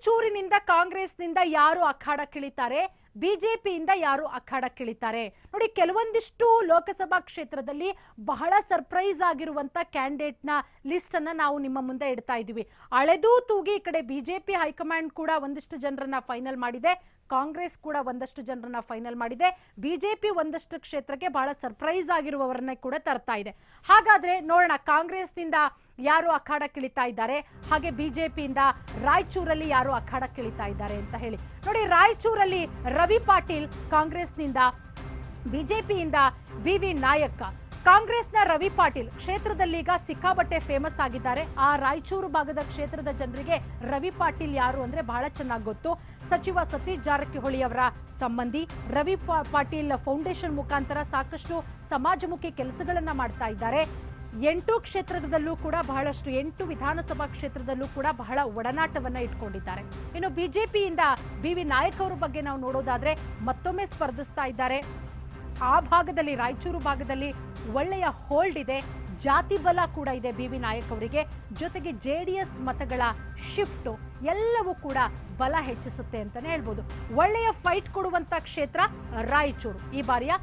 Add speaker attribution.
Speaker 1: ರಾಯಚೂರಿನಿಂದ ಕಾಂಗ್ರೆಸ್ನಿಂದ ಯಾರು ಅಖಾಡಕ್ಕಿಳಿತಾರೆ ಬಿಜೆಪಿಯಿಂದ ಯಾರು ಅಖಾಡಕ್ಕಿಳಿತಾರೆ? ನೋಡಿ, ಕೆಲವೊಂದಿಷ್ಟು ಲೋಕಸಭಾ ಕ್ಷೇತ್ರದಲ್ಲಿ ಬಹಳ ಸರ್ಪ್ರೈಸ್ ಆಗಿರುವಂತ ಕ್ಯಾಂಡಿಡೇಟ್ನ ಲಿಸ್ಟ್ ಅನ್ನ ನಾವು ನಿಮ್ಮ ಮುಂದೆ ಇಡ್ತಾ ಇದ್ದೀವಿ. ಅಳೆದೂ ತೂಗಿ ಈ ಕಡೆ ಬಿಜೆಪಿ ಹೈಕಮಾಂಡ್ ಕೂಡ ಒಂದಿಷ್ಟು ಜನರನ್ನ ಫೈನಲ್ ಮಾಡಿದೆ. ಕಾಂಗ್ರೆಸ್ ಕೂಡ ಒಂದಷ್ಟು ಜನರನ್ನ ಫೈನಲ್ ಮಾಡಿದೆ. ಬಿಜೆಪಿ ಒಂದಷ್ಟು ಕ್ಷೇತ್ರಕ್ಕೆ ಬಹಳ ಸರ್ಪ್ರೈಸ್ ಆಗಿರುವವರನ್ನ ಕೂಡ ತರ್ತಾ ಇದೆ. ಹಾಗಾದ್ರೆ ನೋಡೋಣ, ಕಾಂಗ್ರೆಸ್ನಿಂದ ಯಾರು ಅಖಾಡಕ್ಕಿಳಿತಾ ಇದ್ದಾರೆ? ಹಾಗೆ ಬಿಜೆಪಿಯಿಂದ ರಾಯಚೂರಲ್ಲಿ ಯಾರು ಅಖಾಡಕ್ಕಿಳಿತಾ ಇದ್ದಾರೆ ಅಂತ ಹೇಳಿ. ನೋಡಿ, ರಾಯಚೂರಲ್ಲಿ ರವಿ ಪಾಟೀಲ್ ಕಾಂಗ್ರೆಸ್ನಿಂದ, ಬಿಜೆಪಿಯಿಂದ ಬಿ ವಿ ನಾಯಕ್ಕ ಕಾಂಗ್ರೆಸ್ನ ರವಿ ಪಾಟೀಲ್ ಕ್ಷೇತ್ರದಲ್ಲೀಗ ಸಿಕ್ಕಾಬಟ್ಟೆ ಫೇಮಸ್ ಆಗಿದ್ದಾರೆ. ಆ ರಾಯಚೂರು ಭಾಗದ ಕ್ಷೇತ್ರದ ಜನರಿಗೆ ರವಿ ಪಾಟೀಲ್ ಯಾರು ಅಂದ್ರೆ ಬಹಳ ಚೆನ್ನಾಗಿ ಗೊತ್ತು. ಸಚಿವ ಸತೀಶ್ ಜಾರಕಿಹೊಳಿ ಅವರ ಸಂಬಂಧಿ ರವಿ ಪಾಟೀಲ್ ಫೌಂಡೇಶನ್ ಮುಖಾಂತರ ಸಾಕಷ್ಟು ಸಮಾಜಮುಖಿ ಕೆಲಸಗಳನ್ನ ಮಾಡ್ತಾ ಇದ್ದಾರೆ. ಎಂಟು ಕ್ಷೇತ್ರದಲ್ಲೂ ಕೂಡ ಬಹಳಷ್ಟು ಎಂಟು ವಿಧಾನಸಭಾ ಕ್ಷೇತ್ರದಲ್ಲೂ ಕೂಡ ಬಹಳ ಒಡನಾಟವನ್ನ ಇಟ್ಕೊಂಡಿದ್ದಾರೆ. ಇನ್ನು ಬಿಜೆಪಿಯಿಂದ ಬಿ ವಿ ನಾಯಕ್ ಅವರ ಬಗ್ಗೆ ನಾವು ನೋಡೋದಾದ್ರೆ ಮತ್ತೊಮ್ಮೆ ಸ್ಪರ್ಧಿಸ್ತಾ ಇದ್ದಾರೆ. ಆ ಭಾಗದಲ್ಲಿ, ರಾಯಚೂರು ಭಾಗದಲ್ಲಿ ಒಳ್ಳೆಯ ಹೋಲ್ಡ್ ಇದೆ. ಜಾತಿ ಬಲ ಕೂಡ ಇದೆ ಬಿ ವಿ ನಾಯಕ್ ಅವರಿಗೆ. ಜೊತೆಗೆ ಜೆ ಡಿ ಎಸ್ ಮತಗಳ ಶಿಫ್ಟು ಎಲ್ಲವೂ ಕೂಡ ಬಲ ಹೆಚ್ಚಿಸುತ್ತೆ ಅಂತಾನೆ ಹೇಳ್ಬೋದು. ಒಳ್ಳೆಯ ಫೈಟ್ ಕೊಡುವಂತ ಕ್ಷೇತ್ರ ರಾಯಚೂರು. ಈ ಬಾರಿಯ